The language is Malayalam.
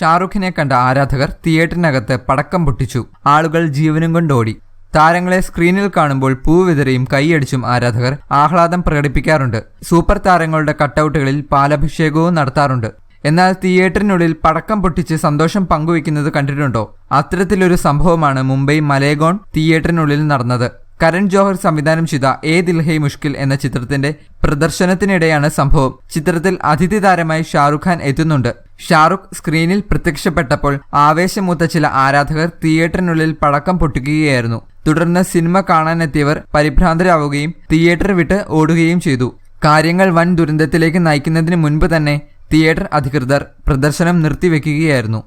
ഷാറുഖിനെ കണ്ട ആരാധകർ തിയേറ്ററിനകത്ത് പടക്കം പൊട്ടിച്ചു. ആളുകൾ ജീവനും കൊണ്ടോടി താരങ്ങളെ സ്ക്രീനിൽ കാണുമ്പോൾ പൂവിതറിയും കൈയടിച്ചും ആരാധകർ ആഹ്ലാദം പ്രകടിപ്പിക്കാറുണ്ട്. സൂപ്പർ താരങ്ങളുടെ കട്ടൗട്ടുകളിൽ പാലഭിഷേകവും നടത്താറുണ്ട്. എന്നാൽ തിയേറ്ററിനുള്ളിൽ പടക്കം പൊട്ടിച്ച് സന്തോഷം പങ്കുവെക്കുന്നത് കണ്ടിട്ടുണ്ടോ? അത്തരത്തിലൊരു സംഭവമാണ് മുംബൈ മലേഗോൺ തിയേറ്ററിനുള്ളിൽ നടന്നത്. കരൺ ജോഹർ സംവിധാനം ചെയ്ത ഏ ദിൽ ഹേ മുഷ്കിൽ എന്ന ചിത്രത്തിന്റെ പ്രദർശനത്തിനിടെയാണ് സംഭവം. ചിത്രത്തിൽ അതിഥി താരമായി ഷാറുഖ് ഖാൻ എത്തുന്നുണ്ട്. ഷാറുഖ് സ്ക്രീനിൽ പ്രത്യക്ഷപ്പെട്ടപ്പോൾ ആവേശമൂത്ത ചില ആരാധകർ തിയേറ്ററിനുള്ളിൽ പടക്കം പൊട്ടിക്കുകയായിരുന്നു. തുടർന്ന് സിനിമ കാണാനെത്തിയവർ പരിഭ്രാന്തരാവുകയും തിയേറ്റർ വിട്ട് ഓടുകയും ചെയ്തു. കാര്യങ്ങൾ വൻ ദുരന്തത്തിലേക്ക് നയിക്കുന്നതിന് മുൻപ് തന്നെ തിയേറ്റർ അധികൃതർ പ്രദർശനം നിർത്തിവെക്കുകയായിരുന്നു.